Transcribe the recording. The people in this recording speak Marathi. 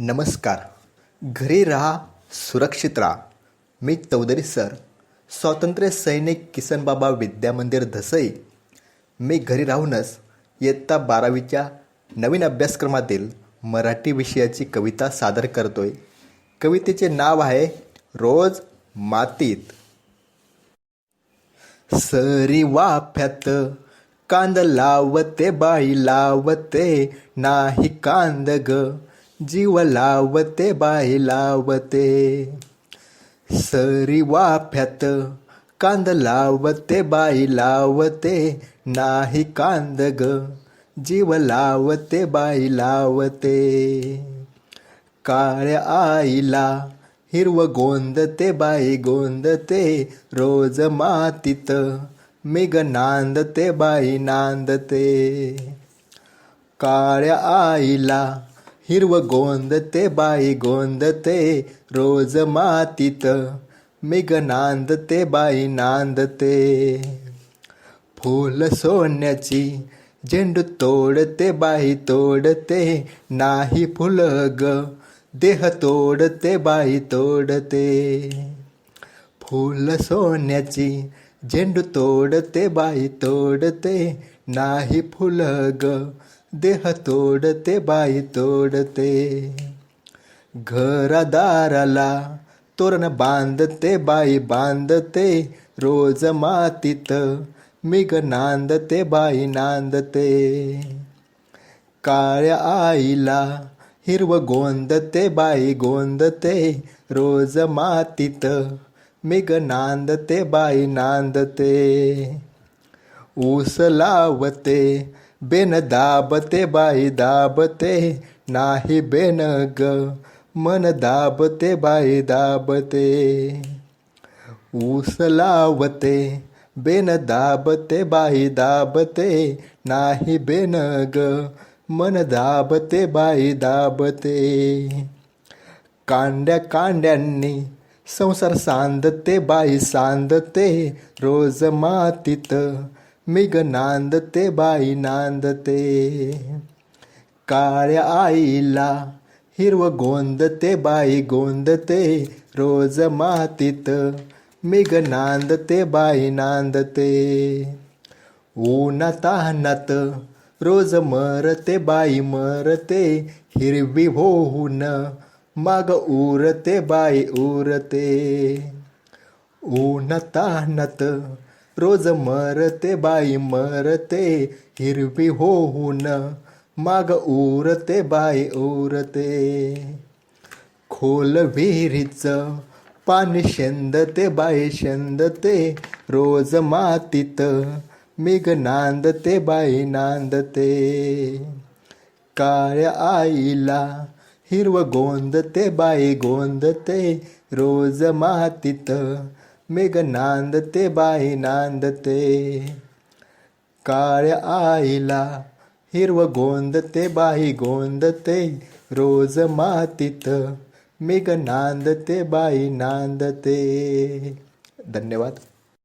नमस्कार. घरी राहा सुरक्षित राहा. मी चौधरी सर. स्वातंत्र्य सैनिक किसनबाबा विद्यामंदिर धसई. मी घरी राहूनच इयत्ता बारावीच्या नवीन अभ्यासक्रमातील मराठी विषयाची कविता सादर करतो आहे कवितेचे नाव आहे रोज मातीत. सरी वाफ्यात कांद लावते बाई लावते नाही कांद ग. जीव लावते बाई लावते. सरी वाफ्यात कांद लावते बाई लावते. नाही कांद ग जीव लावते बाई लावते. काळ्या आईला हिरव गोंदते बाई गोंदते. रोज मातीत मेघ नांदते बाई नांदते. काळ्या आईला हिरव गोंदते बाई गोंदते रोज मातीत मेघ नांदते बाई नांदते फुल सोन्याची झेंडू तोडते बाई तोडते नाही फुल ग देह तोडते बाई तोडते. फुल सोन्याची झेंडू तोडते बाई तोडते नाही फुल ग देह तोडते बाई तोडते. घरादाराला तोरण बांधते बाई बांधते. रोज मातीत मिग नांदते बाई नांदते. काळ्या आईला हिरव गोंदते बाई गोंदते. रोज मातीत मिग नांदते बाई नांदते. ऊस लावते बेन दाबते बाई दाबते नाही बेन ग मन दाबते बाई दाबते. ऊस लावते बेन दाबते बाई दाबते नाही बेन ग मन दाबते बाई दाबते. कांड्या कांड्यांनी संसार सांदते बाई सांदते रोज मातीत मिग नांदते बाई नांदते. काळ्या आईला हिरव गोंदते बाई गोंदते. रोज मातीत मिग नांदते बाई नांदते. उन्हातानात रोज मरते बाई मरते. हिरवी होऊन माग उरते बाई उरते. उन्हातानात रोज मरते बाई मरते हिरवी होऊन माग उरते बाई उरते. खोल विहिरीचं पाणी शेंदते बाई शेंदते. रोज मातीत मिग नांदते बाई नांदते. काळ्या आईला हिरव गोंदते बाई गोंदते. रोज मातीत मेघ नांदते बाई नांदते काळ्या आईला हिरव गोंदते बाई गोंदते. रोज मातीत मेघ नांदते बाई नांदते धन्यवाद.